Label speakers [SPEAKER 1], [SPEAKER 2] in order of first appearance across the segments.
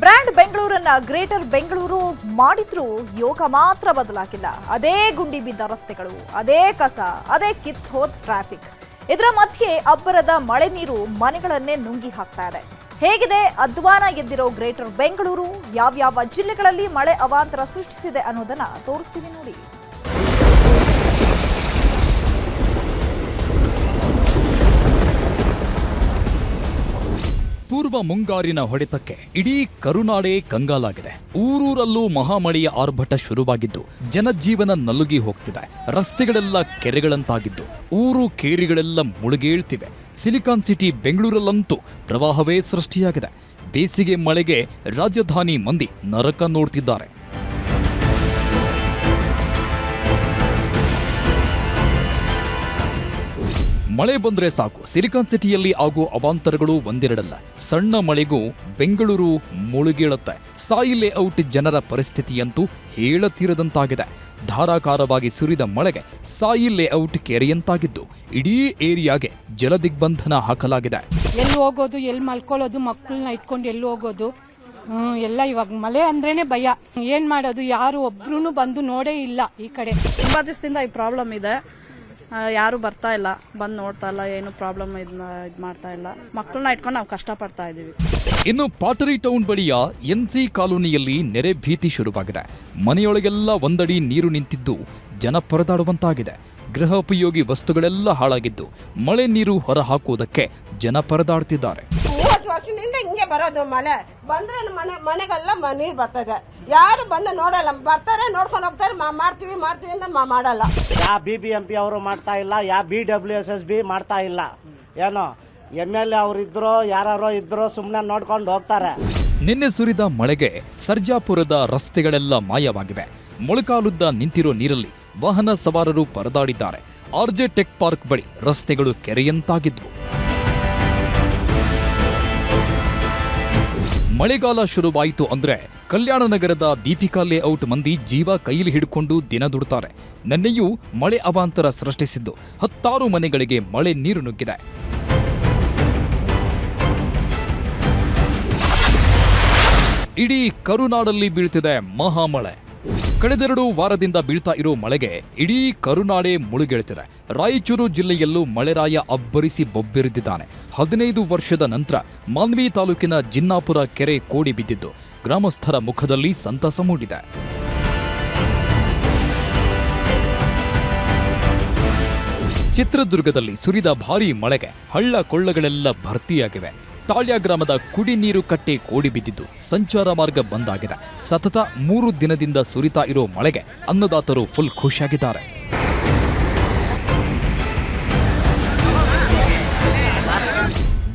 [SPEAKER 1] Brand ಬೆಂಗಳೂರನ್ನ greater Bengaluru ಮಾಡಿದ್ರು ಯೋಗ ಮಾತ್ರ ಬದಲಾಗಿಲ್ಲ. ಅದೇ ಗುಂಡಿ ಬಿದ್ದ ರಸ್ತೆಗಳು, ಅದೇ ಕಸ, ಅದೇ ಕಿತ್ ಹೋದ್ ಟ್ರಾಫಿಕ್ ಇದರ ಮಧ್ಯೆ ಅಬ್ಬರದ ಮಳೆ ನೀರು ಮನೆಗಳನ್ನೇ ನುಂಗಿ ಹಾಕ್ತಾ ಇದೆ. ಹೇಗಿದೆ ಅಧ್ವಾನ ಎದ್ದಿರೋ ಗ್ರೇಟರ್ ಬೆಂಗಳೂರು? ಯಾವ್ಯಾವ ಜಿಲ್ಲೆಗಳಲ್ಲಿ ಮಳೆ ಅವಾಂತರ ಸೃಷ್ಟಿಸಿದೆ ಅನ್ನೋದನ್ನ ತೋರಿಸ್ತೀವಿ ನೋಡಿ.
[SPEAKER 2] ಪೂರ್ವ ಮುಂಗಾರಿನ ಹೊಡೆತಕ್ಕೆ ಇಡೀ ಕರುನಾಡೇ ಕಂಗಾಲಾಗಿದೆ. ಊರೂರಲ್ಲೂ ಮಹಾಮಳೆಯ ಆರ್ಭಟ ಶುರುವಾಗಿದ್ದು, ಜನಜೀವನ ನಲುಗಿ ಹೋಗ್ತಿದೆ. ರಸ್ತೆಗಳೆಲ್ಲ ಕೆರೆಗಳಂತಾಗಿದ್ದು, ಊರು ಕೇರಿಗಳೆಲ್ಲ ಮುಳುಗೇಳ್ತಿವೆ. ಸಿಲಿಕಾನ್ ಸಿಟಿ ಬೆಂಗಳೂರಲ್ಲಂತೂ ಪ್ರವಾಹವೇ ಸೃಷ್ಟಿಯಾಗಿದೆ. ಬೇಸಿಗೆ ಮಳೆಗೆ ರಾಜಧಾನಿ ಮಂದಿ ನರಕ ನೋಡ್ತಿದ್ದಾರೆ. ಮಳೆ ಬಂದ್ರೆ ಸಾಕು. ಸಿಲಿಕಾನ್ ಸಿಟಿಯಲ್ಲಿ ಆಗುವ ಅವಾಂತರಗಳು ಒಂದೆರಡಲ್ಲ. ಸಣ್ಣ ಮಳೆಗೂ ಬೆಂಗಳೂರು ಮುಳುಗೀಳುತ್ತೆ. ಸಾಯಿ ಲೇಔಟ್ ಜನರ ಪರಿಸ್ಥಿತಿಯಂತೂ ಹೇಳತೀರದಂತಾಗಿದೆ. ಧಾರಾಕಾರವಾಗಿ ಸುರಿದ ಮಳೆಗೆ ಸಾಯಿ ಲೇಔಟ್ ಕೆರೆಯಂತಾಗಿದ್ದು. ಇಡೀ ಏರಿಯಾಗೆ ಜಲದಿಗ್ಬಂಧನ ಹಾಕಲಾಗಿದೆ.
[SPEAKER 3] ಎಲ್ಲಿ ಹೋಗೋದು ಎಲ್ಲಿ ಮಲ್ಕೊಳ್ಳೋದು ಮಕ್ಕಳನ್ನ ಇಟ್ಕೊಂಡು ಎಲ್ಲಿ ಹೋಗೋದು? ಎಲ್ಲ ಇವಾಗ ಮಳೆ ಅಂದ್ರೇನೆ ಭಯ. ಏನ್ ಮಾಡೋದು? ಯಾರು ಒಬ್ರು ಬಂದು ನೋಡೇ ಇಲ್ಲ ಈ ಕಡೆ.
[SPEAKER 4] ತುಂಬಾ ದಿವಸದಿಂದ ಈ ಪ್ರಾಬ್ಲಮ್ ಇದೆ. ಯಾರು ಬರ್ತಾ ಇಲ್ಲ. ಬಂದು ನೋಡ್ತಾ ಇಲ್ಲ ಏನು ಪ್ರಾಬ್ಲಮ್ ಇದು ಮಾಡ್ತಾ ಇಲ್ಲ. ಮಕ್ಕಳನ್ನ ಇಟ್ಕೊಂಡು ನಾವು ಕಷ್ಟಪಡ್ತಾ ಇದೀವಿ.
[SPEAKER 2] ಇನ್ನು ಪಾಟರಿ ಟೌನ್ ಬಳಿಯ ಎನ್ಸಿ ಕಾಲೋನಿಯಲ್ಲಿ ನೆರೆ ಭೀತಿ ಶುರುವಾಗಿದೆ. ಮನೆಯೊಳಗೆಲ್ಲ ಒಂದಡಿ ನೀರು ನಿಂತಿದ್ದು ಜನ ಪರದಾಡುವಂತಾಗಿದೆ. ಗೃಹೋಪಯೋಗಿ ವಸ್ತುಗಳೆಲ್ಲ ಹಾಳಾಗಿದ್ದು ಮಳೆ ನೀರು ಹೊರ ಹೊರಹಾಕುವುದಕ್ಕೆ ಜನ ಪರದಾಡ್ತಿದ್ದಾರೆ.
[SPEAKER 5] ಮೂವತ್ತು ವರ್ಷದಿಂದ ಹಿಂಗೆ ಬರೋದು ಮಳೆ. ಬಂದ್ರೆ ಮನೆ ಮನೆಗೆಲ್ಲ ನೀರ್ ಬರ್ತದೆ. ಯಾರು ಬಂದು ನೋಡಲ್ಲ. ಬರ್ತಾರೆ ನೋಡ್ಕೊಂಡು ಹೋಗ್ತಾರೆ. ಮಾ- ಮಾಡ್ತೀವಿ ಮಾಡ್ತೀವಿ ಅಂತ ಮಾ- ಮಾಡಲ್ಲ.
[SPEAKER 6] ಯಾ ಬಿ ಬಿ ಎಂ ಪಿ ಅವರು ಮಾಡ್ತಾ ಇಲ್ಲ ಯಾ B W S S B ಮಾಡ್ತಾ ಇಲ್ಲ. ಏನೋ ಎಂ ಎಲ್ ಎ ಅವ್ರು ಇದ್ರು ಯಾರೋ ಇದ್ರು ಸುಮ್ಮನೆ ನೋಡ್ಕೊಂಡು ಹೋಗ್ತಾರೆ.
[SPEAKER 2] ನಿನ್ನೆ ಸುರಿದ ಮಳೆಗೆ ಸರ್ಜಾಪುರದ ರಸ್ತೆಗಳೆಲ್ಲ ಮಾಯವಾಗಿವೆ. ಮೊಳಕಾಲುದ್ದ ನಿಂತಿರೋ ನೀರಲ್ಲಿ ವಾಹನ ಸವಾರರು ಪರದಾಡಿದ್ದಾರೆ. ಆರ್ಜೆ ಟೆಕ್ ಪಾರ್ಕ್ ಬಳಿ ರಸ್ತೆಗಳು ಕೆರೆಯಂತಾಗಿದ್ವು. ಮಳೆಗಾಲ ಶುರುವಾಯಿತು ಅಂದ್ರೆ ಕಲ್ಯಾಣ ನಗರದ ದೀಪಿಕಾ ಲೇಔಟ್ ಮಂದಿ ಜೀವ ಕೈಲಿ ಹಿಡ್ಕೊಂಡು ದಿನ ದುಡ್ತಾರೆ. ನಿನ್ನೆಯೂ ಮಳೆ ಅವಾಂತರ ಸೃಷ್ಟಿಸಿದ್ದು. ಹತ್ತಾರು ಮನೆಗಳಿಗೆ ಮಳೆ ನೀರು ನುಗ್ಗಿದೆ. ಇಡೀ ಕರುನಾಡಲ್ಲಿ ಬೀಳ್ತಿದೆ ಮಹಾಮಳೆ. ಕಳೆದೆರಡು ವಾರದಿಂದ ಬೀಳ್ತಾ ಇರೋ ಮಳೆಗೆ ಇಡೀ ಕರುನಾಡೇ ಮುಳುಗೇಳ್ತಿದೆ. ರಾಯಚೂರು ಜಿಲ್ಲೆಯಲ್ಲೂ ಮಳೆರಾಯ ಅಬ್ಬರಿಸಿ ಬೊಬ್ಬೆರೆದಿದ್ದಾನೆ. ಹದಿನೈದು ವರ್ಷದ ನಂತರ ಮಾನ್ವಿ ತಾಲೂಕಿನ ಜಿನ್ನಾಪುರ ಕೆರೆ ಕೋಡಿ ಬಿದ್ದಿದ್ದು. ಗ್ರಾಮಸ್ಥರ ಮುಖದಲ್ಲಿ ಸಂತಸ ಮೂಡಿದೆ. ಚಿತ್ರದುರ್ಗದಲ್ಲಿ ಸುರಿದ ಭಾರೀ ಮಳೆಗೆ ಹಳ್ಳ ಕೊಳ್ಳಗಳೆಲ್ಲ ಭರ್ತಿಯಾಗಿವೆ. ತಾಳ್ಯ ಗ್ರಾಮದ ಕುಡಿ ನೀರು ಕಟ್ಟೆ ಕೋಡಿ ಬಿದ್ದಿದ್ದು ಸಂಚಾರ ಮಾರ್ಗ ಬಂದಾಗಿದೆ. ಸತತ ಮೂರು ದಿನದಿಂದ ಸುರಿತಾ ಇರೋ ಮಳೆಗೆ ಅನ್ನದಾತರು ಫುಲ್ ಖುಷಿಯಾಗಿದ್ದಾರೆ.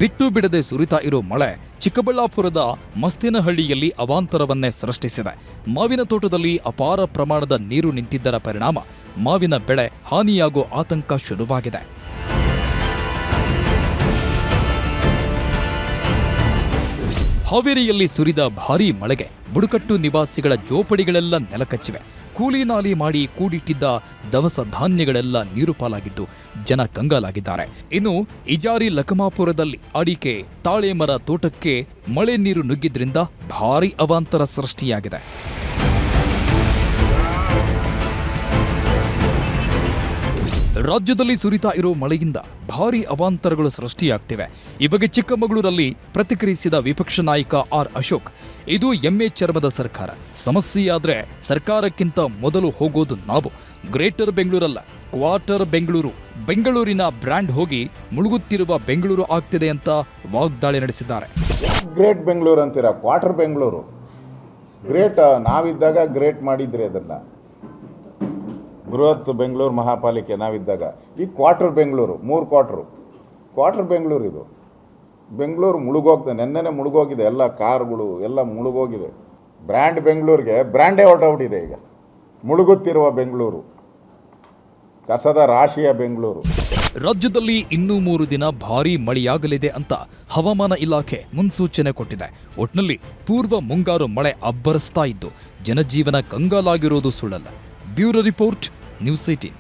[SPEAKER 2] ಬಿಟ್ಟು ಬಿಡದೆ ಸುರಿತಾ ಇರೋ ಮಳೆ ಚಿಕ್ಕಬಳ್ಳಾಪುರದ ಮಸ್ತಿನಹಳ್ಳಿಯಲ್ಲಿ ಅವಾಂತರವನ್ನೇ ಸೃಷ್ಟಿಸಿದೆ. ಮಾವಿನ ತೋಟದಲ್ಲಿ ಅಪಾರ ಪ್ರಮಾಣದ ನೀರು ನಿಂತಿದ್ದರ ಪರಿಣಾಮ ಮಾವಿನ ಬೆಳೆ ಹಾನಿಯಾಗೋ ಆತಂಕ ಶುರುವಾಗಿದೆ. ಹಾವೇರಿಯಲ್ಲಿ ಸುರಿದ ಭಾರೀ ಮಳೆಗೆ ಬುಡಕಟ್ಟು ನಿವಾಸಿಗಳ ಜೋಪಡಿಗಳೆಲ್ಲ ನೆಲಕಚ್ಚಿವೆ. ಕೂಲಿ ನಾಲಿ ಮಾಡಿ ಕೂಡಿಟ್ಟಿದ್ದ ದವಸ ಧಾನ್ಯಗಳೆಲ್ಲ ನೀರು ಪಾಲಾಗಿದ್ದು ಜನ ಕಂಗಾಲಾಗಿದ್ದಾರೆ. ಇನ್ನು ಇಜಾರಿ ಲಕಮಾಪುರದಲ್ಲಿ ಅಡಿಕೆ, ತಾಳೆ ಮರ ತೋಟಕ್ಕೆ ಮಳೆ ನೀರು ನುಗ್ಗಿದ್ರಿಂದ ಭಾರೀ ಅವಾಂತರ ಸೃಷ್ಟಿಯಾಗಿದೆ. ರಾಜ್ಯದಲ್ಲಿ ಸುರಿತಾ ಇರೋ ಮಳೆಯಿಂದ ಭಾರಿ ಅವಾಂತರಗಳು ಸೃಷ್ಟಿಯಾಗ್ತಿವೆ. ಈ ಬಗ್ಗೆ ಚಿಕ್ಕಮಗಳೂರಲ್ಲಿ ಪ್ರತಿಕ್ರಿಯಿಸಿದ ವಿಪಕ್ಷ ನಾಯಕ ಆರ್ ಅಶೋಕ್, ಇದು ಎಮ್ಮೆ ಚರ್ಮದ ಸರ್ಕಾರ. ಸಮಸ್ಯೆಯಾದ್ರೆ ಸರ್ಕಾರಕ್ಕಿಂತ ಮೊದಲು ಹೋಗೋದು ನಾವು. ಗ್ರೇಟರ್ ಬೆಂಗಳೂರಲ್ಲ, ಕ್ವಾರ್ಟರ್ ಬೆಂಗಳೂರು. ಬೆಂಗಳೂರಿನ ಬ್ರ್ಯಾಂಡ್ ಹೋಗಿ ಮುಳುಗುತ್ತಿರುವ ಬೆಂಗಳೂರು ಆಗ್ತಿದೆ ಅಂತ ವಾಗ್ದಾಳಿ ನಡೆಸಿದ್ದಾರೆ.
[SPEAKER 7] ಗ್ರೇಟ್ ಬೆಂಗಳೂರು ಅಂತೀರಾ? ಕ್ವಾರ್ಟರ್ ಬೆಂಗಳೂರು. ಗ್ರೇಟ್, ನಾವಿದ್ದಾಗ ಗ್ರೇಟ್ ಮಾಡಿದ್ರೆ ಅದನ್ನು. ಬೃಹತ್ ಬೆಂಗಳೂರು ಮಹಾಪಾಲಿಕೆ ನಾವಿದ್ದಾಗ. ಈ ಕ್ವಾರ್ಟರ್ ಬೆಂಗಳೂರು, ಮೂರು ಕ್ವಾರ್ಟ್ರು ಕ್ವಾರ್ಟರ್ ಬೆಂಗಳೂರು ಇದು. ಬೆಂಗಳೂರು ಮುಳುಗೋಗ್ತದೆ ನೆನ್ನೆನೆ ಮುಳುಗೋಗಿದೆ ಎಲ್ಲ ಕಾರುಗಳು, ಎಲ್ಲ ಮುಳುಗೋಗಿದೆ. ಬ್ರ್ಯಾಂಡ್ ಬೆಂಗಳೂರಿಗೆ ಬ್ರ್ಯಾಂಡೇ ಇದೆ ಈಗ. ಮುಳುಗುತ್ತಿರುವ ಬೆಂಗಳೂರು. ಕಸದ ರಾಶಿಯ ಬೆಂಗಳೂರು.
[SPEAKER 2] ರಾಜ್ಯದಲ್ಲಿ ಇನ್ನೂ ಮೂರು ದಿನ ಭಾರೀ ಮಳೆಯಾಗಲಿದೆ ಅಂತ ಹವಾಮಾನ ಇಲಾಖೆ ಮುನ್ಸೂಚನೆ ಕೊಟ್ಟಿದೆ. ಒಟ್ನಲ್ಲಿ ಪೂರ್ವ ಮುಂಗಾರು ಮಳೆ ಅಬ್ಬರಿಸ್ತಾ ಇದ್ದು, ಜನಜೀವನ ಕಂಗಾಲಾಗಿರೋದು ಸುಳ್ಳಲ್ಲ. Bureau report news eighteen